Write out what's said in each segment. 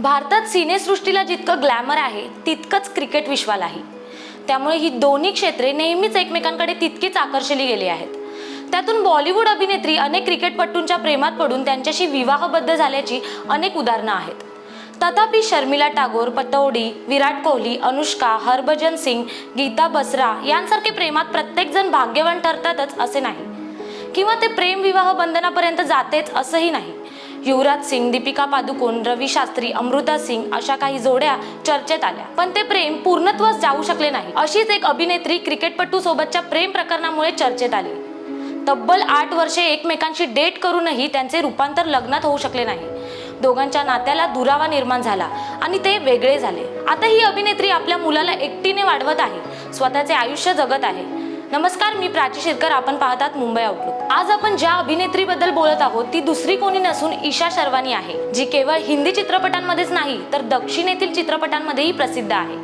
भारतात सिनेसृष्टीला जितकं ग्लॅमर आहे तितकंच क्रिकेट विश्वालाही त्यामुळे ही दोन्ही क्षेत्रे नेहमीच एकमेकांकडे तितकीच आकर्षली गेली आहेत. त्यातून बॉलिवूड अभिनेत्री अनेक क्रिकेटपटूंच्या प्रेमात पडून त्यांच्याशी विवाहबद्ध झाल्याची अनेक उदाहरणं आहेत. तथापि शर्मिला टागोर पतौडी विराट कोहली अनुष्का हरभजन सिंग गीता बसरा यांसारखे प्रेमात प्रत्येकजण भाग्यवान ठरतातच असे नाही. किंवा ते प्रेम विवाह बंधनापर्यंत जातेच असंही नाही. युवराज सिंग दीपिका पादुकोण रवी शास्त्री अमृता सिंग अशा काही जोड्या चर्चेत आल्या. पण ते प्रेम पूर्णत्वास जाऊ शकले नाही. अशीच एक अभिनेत्री क्रिकेटपटू सोबतच्या प्रेम प्रकरणामुळे चर्चेत आली. तब्बल आठ वर्षे एकमेकांशी डेट करूनही त्यांचे रूपांतर लग्नात होऊ शकले नाही. दोघांच्या नात्याला दुरावा निर्माण झाला आणि ते वेगळे झाले. आता ही अभिनेत्री आपल्या मुलाला एकटीने वाढवत आहे. स्वतःचे आयुष्य जगत आहे. नमस्कार मी प्राची शिरकर. आपण पाहतात मुंबई आउटलुक आज आपण ज्या अभिनेत्रीबद्दल बोलत आहोत ती दुसरी कोणी नसून ईशा शर्वानी आहे जी केवळ हिंदी चित्रपटांमध्येच नाही तर दक्षिणेतील चित्रपटांमध्येही प्रसिद्ध आहे.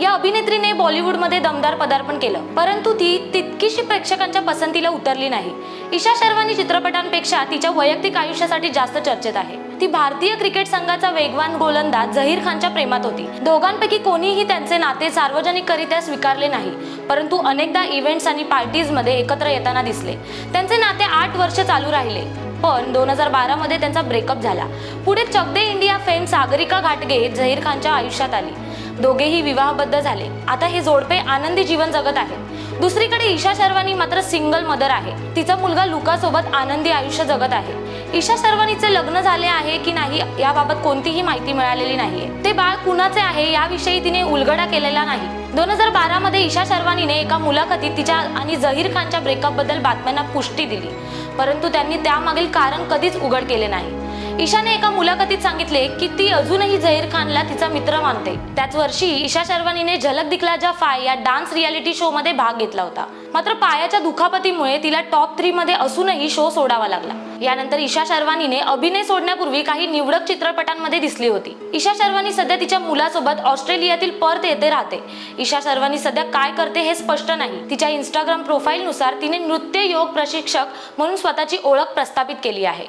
या अभिनेत्रीने बॉलिवूडमध्ये दमदार पदार्पण केलं परंतु ती तितकीशी प्रेक्षकांच्या पसंतीला उतरली नाही. ईशा शर्वानी चित्रपटांपेक्षा तिच्या वैयक्तिक आयुष्यासाठी जास्त चर्चेत आहे. ती भारतीय क्रिकेट संघाचा वेगवान गोलंदाज झहीर खानच्या प्रेमात होती. दोघांपैकी कोणीही त्यांचे नाते सार्वजनिकरित्या स्वीकारले नाही परंतु अनेकदा इव्हेंट्स आणि पार्टीजमध्ये एकत्र येताना दिसले. त्यांचे नाते आठ वर्ष चालू राहिले पण दोन हजार बारामध्ये त्यांचा ब्रेकअप झाला. पुढे चक दे इंडिया फेम सागरिका घाटगे झहीर खानच्या आयुष्यात आली. दोघेही विवाहबद्ध झाले. आता हे जोडपे आनंदी जीवन जगत आहे दुसरीकडे ईशा शर्वानी मात्र सिंगल मदर आहे. तिचा मुलगा लुका सोबत आनंदी आयुष्य जगत आहे. ईशा शर्वानीचे लग्न झाले आहे की नाही याबाबत कोणतीही माहिती मिळालेली नाहीये. ते बाळ कुणाचे आहे याविषयी तिने उलगडा केलेला नाही. दोन हजार बारा मध्ये ईशा शर्वानीने एका मुलाखतीत तिच्या आणि झहीर खानच्या ब्रेकअपबद्दल बातम्यांना पुष्टी दिली. परंतु त्यांनी त्यामागील कारण कधीच उघड केले नाही. ईशाने एका मुलाखतीत सांगितले की ती अजूनही झहीर खानला तिचा मित्र मानते. त्याच वर्षी ईशा शर्वानीने झलक दिखला जा फाय या डान्स रियालिटी शो मध्ये भाग घेतला होता. मात्र पायाच्या दुखापतीमुळे तिला टॉप थ्री मध्ये असूनही शो सोडावा लागला. यानंतर ईशा शर्वानीने अभिनय सोडण्यापूर्वी काही निवडक चित्रपटांमध्ये दिसली होती. ईशा शर्वानी सध्या तिच्या मुलासोबत ऑस्ट्रेलियातील पर्थ येथे राहते. ईशा शर्वानी सध्या काय करते हे स्पष्ट नाही. तिच्या इंस्टाग्राम प्रोफाईलनुसार तिने नृत्य योग प्रशिक्षक म्हणून स्वतःची ओळख प्रस्थापित केली आहे.